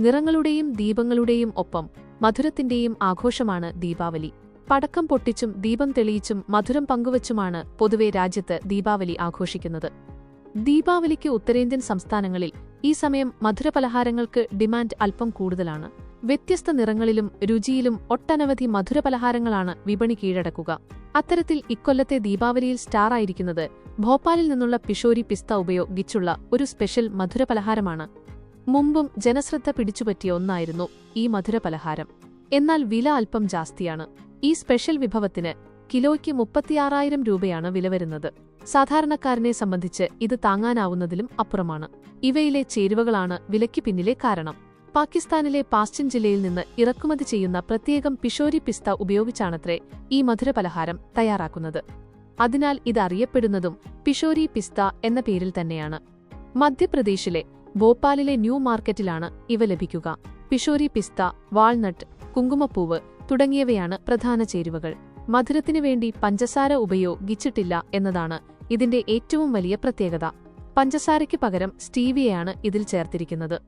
നിറങ്ങളുടെയും ദീപങ്ങളുടെയും ഒപ്പം മധുരത്തിന്റെയും ആഘോഷമാണ് ദീപാവലി. പടക്കം പൊട്ടിച്ചും ദീപം തെളിയിച്ചും മധുരം പങ്കുവച്ചുമാണ് പൊതുവെ രാജ്യത്ത് ദീപാവലി ആഘോഷിക്കുന്നത്. ദീപാവലിക്ക് ഉത്തരേന്ത്യൻ സംസ്ഥാനങ്ങളിൽ ഈ സമയം മധുരപലഹാരങ്ങൾക്ക് ഡിമാൻഡ് അല്പം കൂടുതലാണ്. വ്യത്യസ്ത നിറങ്ങളിലും രുചിയിലും ഒട്ടനവധി മധുരപലഹാരങ്ങളാണ് വിപണി കീഴടക്കുക. അത്തരത്തിൽ ഇക്കൊല്ലത്തെ ദീപാവലിയിൽ സ്റ്റാർ ആയിരിക്കുന്നത് ഭോപ്പാലിൽ നിന്നുള്ള പിഷോരി പിസ്ത ഉപയോഗിച്ചുള്ള ഒരു സ്പെഷ്യൽ മധുരപലഹാരമാണ്. മുമ്പും ജനശ്രദ്ധ പിടിച്ചുപറ്റിയ ഒന്നായിരുന്നു ഈ മധുര പലഹാരം എന്നാൽ വില അല്പം ജാസ്തിയാണ്. ഈ സ്പെഷ്യൽ വിഭവത്തിന് കിലോയ്ക്ക് മുപ്പത്തിയാറായിരം രൂപയാണ് വില വരുന്നത്. സാധാരണക്കാരനെ സംബന്ധിച്ച് ഇത് താങ്ങാനാവുന്നതിലും അപ്പുറമാണ്. ഇവയിലെ ചേരുവകളാണ് വിലയ്ക്ക് പിന്നിലെ കാരണം. പാകിസ്ഥാനിലെ പാസ്റ്റിൻ ജില്ലയിൽ നിന്ന് ഇറക്കുമതി ചെയ്യുന്ന പ്രത്യേകം പിഷോരി പിസ്ത ഉപയോഗിച്ചാണത്രേ ഈ മധുര പലഹാരം തയ്യാറാക്കുന്നത്. അതിനാൽ ഇത് അറിയപ്പെടുന്നതും പിഷോരി പിസ്ത എന്ന പേരിൽ തന്നെയാണ്. മധ്യപ്രദേശിലെ ഭോപ്പാലിലെ ന്യൂ മാർക്കറ്റിലാണ് ഇവ ലഭിക്കുക. പിഷോരി പിസ്ത വാൾനട്ട് കുങ്കുമപ്പൂവ് തുടങ്ങിയവയാണ് പ്രധാന ചേരുവകൾ. മധുരത്തിനു വേണ്ടി പഞ്ചസാര ഉപയോഗിച്ചിട്ടില്ല എന്നതാണ് ഇതിന്റെ ഏറ്റവും വലിയ പ്രത്യേകത. പഞ്ചസാരയ്ക്ക് പകരം സ്റ്റീവിയയാണ് ഇതിൽ ചേർത്തിരിക്കുന്നത്.